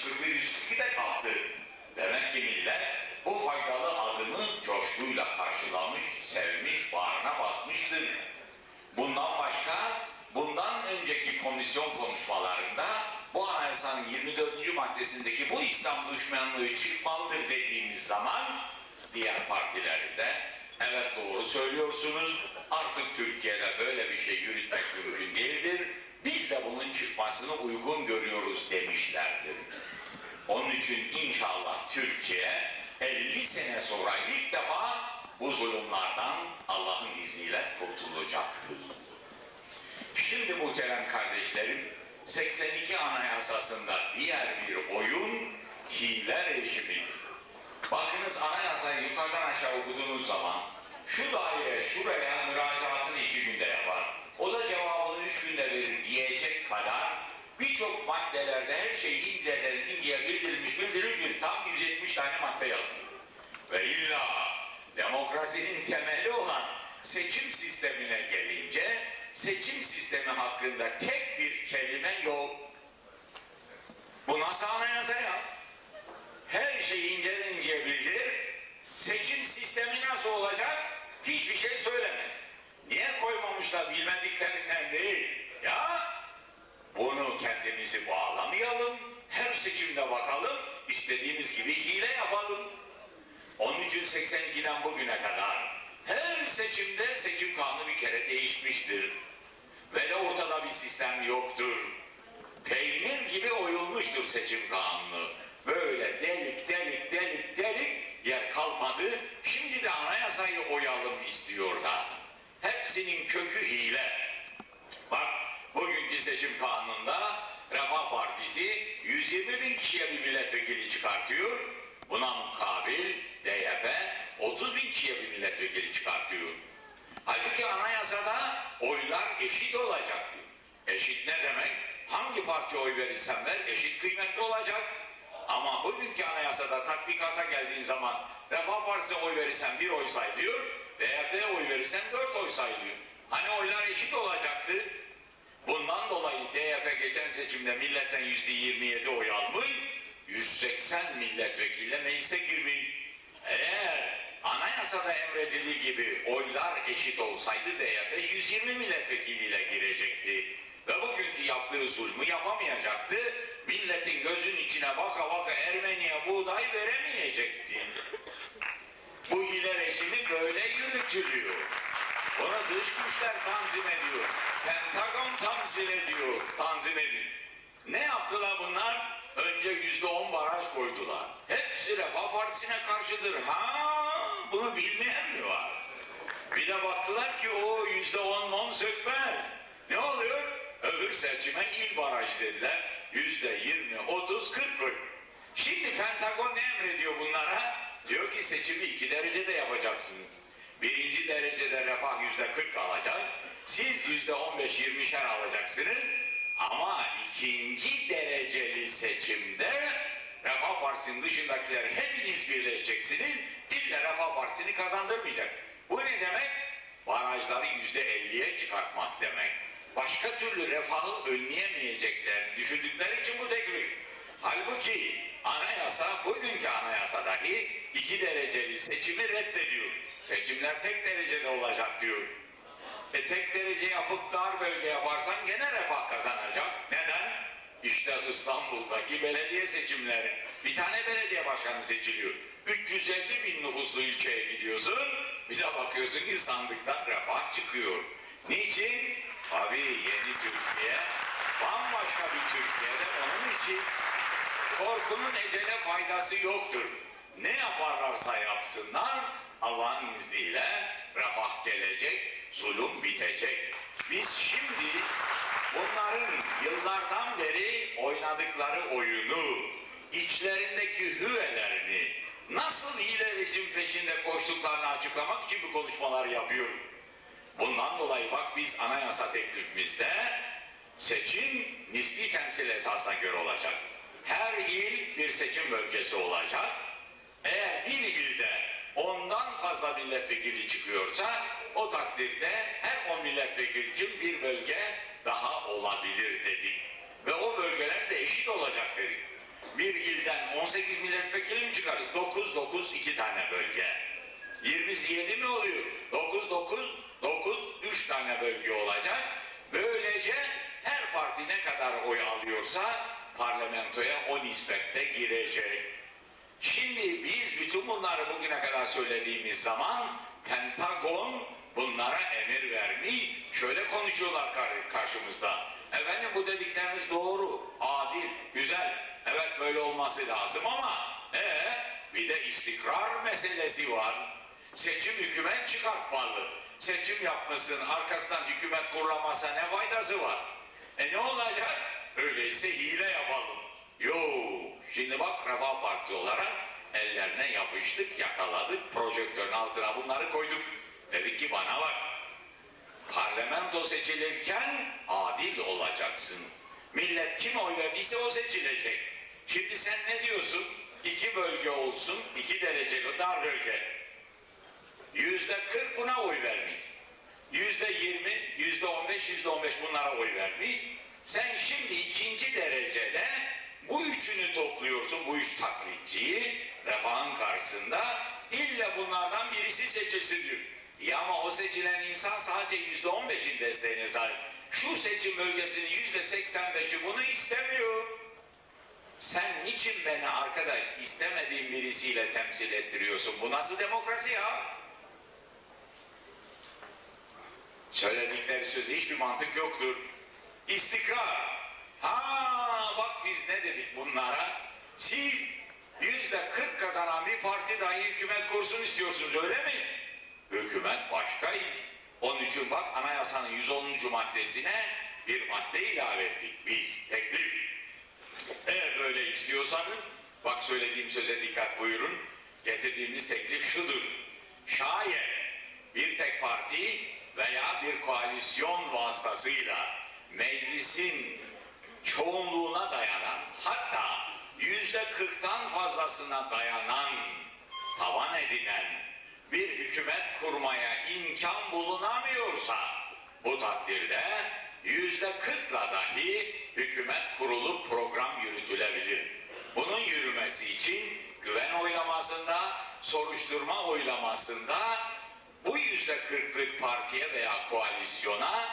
141-142'de kalktı. Demek ki millet bu faydalı adımı coşkuyla karşılamış, sevmiş, bağrına basmıştır. Bundan başka, bundan önceki komisyon konuşmalarında bu anayasanın 24. maddesindeki bu İslam düşmanlığı çıkmalıdır dediğimiz zaman diğer partileri de evet doğru söylüyorsunuz artık Türkiye'de böyle bir şey yürütmek mümkün değildir. Biz de bunun çıkmasını uygun görüyoruz demişlerdir. Onun için inşallah Türkiye 50 sene sonra ilk defa bu zulümlerden Allah'ın izniyle kurtulacaktır. Şimdi muhterem kardeşlerim 82 anayasasında diğer bir oyun hile rejimidir. Bakınız anayasayı yukarıdan aşağı okuduğunuz zaman şu daire şuraya müracaatını iki günde yapar. O da cevabını birçok maddelerde her şey inceden inceye bildirilmiş bildirilmiş tam 170 tane madde yazılır. Ve illa demokrasinin temeli olan seçim sistemine gelince seçim sistemi hakkında tek bir kelime yok. Bu nasıl anayasa ya? Her şeyi inceden inceye bildir. Seçim sistemi nasıl olacak? Hiçbir şey söyleme. Niye koymamışlar bilmediklerinden değil. Ya bunu kendimizi bağlamayalım. Her seçimde bakalım. istediğimiz gibi hile yapalım. Onun için 82'den bugüne kadar her seçimde seçim kanunu bir kere değişmiştir. Ve de ortada bir sistem yoktur. Peynir gibi oyulmuştur seçim kanunu. Böyle delik delik delik delik yer kalmadı. Şimdi de anayasayı oyalım istiyorlar. Hepsinin kökü hile. Bak bugünkü seçim kanununda Refah Partisi 120 bin kişiye bir milletvekili çıkartıyor. Buna mukabil DYP 30 bin kişiye bir milletvekili çıkartıyor. Halbuki anayasada oylar eşit olacak diyor. Eşit ne demek? Hangi partiye oy verirsen ver eşit kıymetli olacak. Ama bugünkü anayasada tatbikata geldiğin zaman Refah Partisi'ne oy verirsen bir oy say diyor. DYP'ye oy verirsen dört oy say. Hani oylar eşit olacaktı. Bundan dolayı DYP geçen seçimde milletten yüzde 27 oy almış. 180 milletvekiliyle meclise girmiş. Eğer anayasada emredildiği gibi oylar eşit olsaydı DYP 120 milletvekiliyle girecekti. Ve bugünkü yaptığı zulmü yapamayacaktı. Milletin gözün içine baka baka Ermeniye buğday veremeyecekti. Bu hile rejimi böyle yürütülüyor. Bunu dış güçler tanzim ediyor. Pentagon tanzim ediyor. Tanzim ediyor. Ne yaptılar bunlar? Önce yüzde on baraj koydular. Hepsi Refah Partisi'ne karşıdır. Ha, bunu bilmeyen mi var? Bir de baktılar ki o yüzde on on sökmez. Ne oluyor? Öbür seçime il baraj dediler. Yüzde yirmi, otuz, kırk. Şimdi Pentagon ne emrediyor bunlara? Diyor ki seçimi iki derecede yapacaksınız. Birinci derecede refah yüzde kırk alacak. Siz yüzde on beş yirmişer alacaksınız. Ama ikinci dereceli seçimde Refah Partisi'nin dışındakiler hepiniz birleşeceksiniz. İlle Refah Partisi'ni kazandırmayacak. Bu ne demek? Barajları yüzde elliye çıkartmak demek. Başka türlü refahı önleyemeyeceklerini düşündükleri için bu teklif. Halbuki anayasa, bugünkü anayasadaki iki dereceli seçimi reddediyor. Seçimler tek derecede olacak diyor. E tek derece yapıp dar bölge yaparsan gene refah kazanacak. Neden? İşte İstanbul'daki belediye seçimleri. Bir tane belediye başkanı seçiliyor. 350 bin nüfuslu ilçeye gidiyorsun. Bir de bakıyorsun ki sandıktan refah çıkıyor. Niçin? Tabii yeni Türkiye bambaşka bir Türkiye'de onun için korkunun ecele faydası yoktur. Ne yaparlarsa yapsınlar Allah'ın izniyle refah gelecek, zulüm bitecek. Biz şimdi bunların yıllardan beri oynadıkları oyunu, içlerindeki hüvelerini, nasıl hile rejim peşinde koştuklarını açıklamak için bu konuşmalar yapıyorum. Bundan dolayı bak biz anayasa teklifimizde seçim nispi temsil esasına göre olacak. Her il bir seçim bölgesi olacak. Eğer bir ilde ondan fazla milletvekili çıkıyorsa o takdirde her on milletvekili için bir bölge daha olabilir dedik. Ve o bölgeler de eşit olacak dedik. Bir 12'den 18 milletvekili mi çıkardık? 9 9 2 tane bölge. 27 mi oluyor? 9 9 9 3 tane bölge olacak. Böylece her parti ne kadar oy alıyorsa parlamentoya o nispetle girecek. Şimdi biz bütün bunları bugüne kadar söylediğimiz zaman Pentagon bunlara emir vermiş. Şöyle konuşuyorlar kar- karşımızda. Efendim bu dedikleriniz doğru, adil, güzel. Evet böyle olması lazım ama ee, bir de istikrar meselesi var. Seçim hükümet çıkartmalı. Seçim yapmasın, arkasından hükümet kurulamazsa ne faydası var? E ne olacak? Öyleyse hile yapalım. Yo, şimdi bak Refah Partisi olarak ellerine yapıştık, yakaladık, projektörün altına bunları koyduk. Dedik ki bana bak, parlamento seçilirken adil olacaksın. Millet kim oy verdiyse o seçilecek. Şimdi sen ne diyorsun? İki bölge olsun, iki dereceli dar bölge. Yüzde kırk buna oy vermiş. Yüzde yirmi, yüzde on beş, yüzde on beş bunlara oy vermiş. Sen şimdi ikinci derecede topluyorsun, bu üç taklitçiyi refahın karşısında. İlla bunlardan birisi seçilsin diyor. Ya ama o seçilen insan sadece yüzde on beşin desteğine sahip. Şu seçim bölgesinin yüzde seksen beşi bunu istemiyor. Sen niçin beni arkadaş istemediğin birisiyle temsil ettiriyorsun? Bu nasıl demokrasi ya? Söyledikleri sözü hiçbir mantık yoktur. İstikrar. Ha bak biz ne dedik bunlara? Siz yüzde kırk kazanan bir parti dahi hükümet kursun istiyorsunuz öyle mi? Hükümet başka iş. Onun için bak anayasanın 110. maddesine bir madde ilave ettik biz teklif. Eğer böyle istiyorsanız, bak söylediğim söze dikkat buyurun. Getirdiğimiz teklif şudur. Şayet bir tek parti veya bir koalisyon vasıtasıyla meclisin çoğunluğuna dayanan, hatta yüzde kırktan fazlasına dayanan, tavan edinen bir hükümet kurmaya imkan bulunamıyorsa, bu takdirde yüzde kırkla dahi hükümet kurulup program yürütülebilir. Bunun yürümesi için güven oylamasında, soruşturma oylamasında bu yüzde kırklık partiye veya koalisyona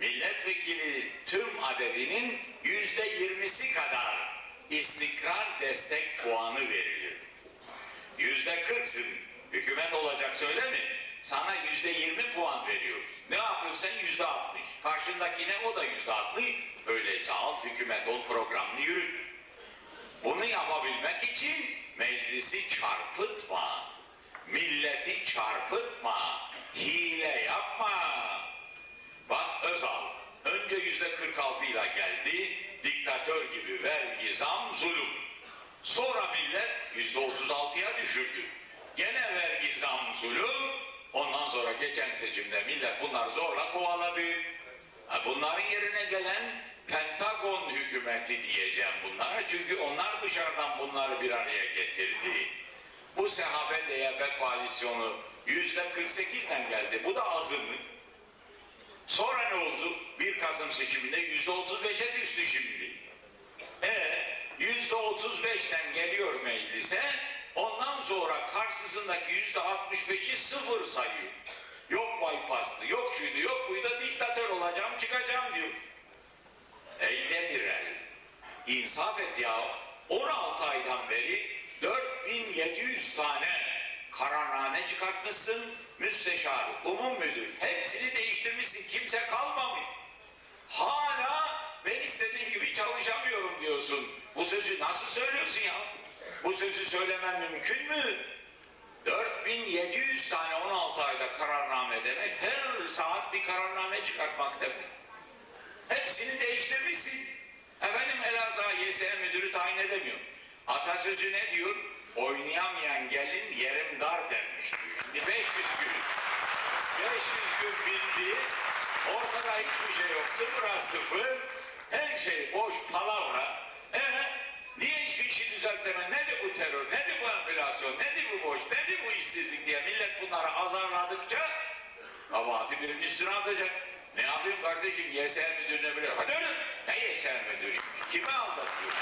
milletvekili tüm adedinin yüzde yirmisi kadar istikrar destek puanı verilir. Yüzde kırksın. Hükümet olacak söyle mi? Sana yüzde yirmi puan veriyor. Ne yapıyorsun sen yüzde altmış. Karşındakine o da yüzde altmış. Öyleyse al hükümet ol programını yürüt. Bunu yapabilmek için meclisi çarpıtma. Milleti çarpıtma. Hile yapma. Bak Özal önce yüzde 46 ile geldi. Diktatör gibi vergi, zam, zulüm. Sonra millet yüzde 36'ya düşürdü. Gene vergi, zam, zulüm. Ondan sonra geçen seçimde millet bunlar zorla kovaladı. Bunların yerine gelen Pentagon hükümeti diyeceğim bunlara. Çünkü onlar dışarıdan bunları bir araya getirdi. Bu SHP DYP koalisyonu yüzde 48'den geldi. Bu da azınlık. Sonra ne oldu? 1 Kasım seçiminde yüzde 35'e düştü şimdi. E yüzde 35'ten geliyor meclise. Ondan sonra karşısındaki yüzde 65'i sıfır sayıyor. Yok bypasslı, yok şuydu, yok buydu, diktatör olacağım, çıkacağım diyor. Ey Demirel, insaf et ya. 16 aydan beri 4700 tane kararname çıkartmışsın. Müsteşar, umum müdür, hepsini değiştirmişsin. Kimse kalmamış. Hala ben istediğim gibi çalışamıyorum diyorsun. Bu sözü nasıl söylüyorsun ya? Bu sözü söylemem mümkün mü? 4700 tane 16 ayda kararname demek her saat bir kararname çıkartmak demek. Hepsini değiştirmişsin. Efendim Elazığ YSM müdürü tayin edemiyor. Atasözü ne diyor? Oynayamayan gelin yerim dar dermiş diyor. Şimdi 500 gün. 500 gün bitti. Ortada hiçbir şey yok. Sıfıra sıfır. Her şey boş palavra. Ee, niye hiçbir işi düzelteme? Nedir bu terör? Nedir bu enflasyon? Nedir bu boş? Nedir bu işsizlik diye millet bunları azarladıkça kabahati birinin üstüne atacak. Ne yapayım kardeşim? YSM müdürüne bile. Hadi öyle. Ne YSM müdürüymüş? Kime aldatıyor?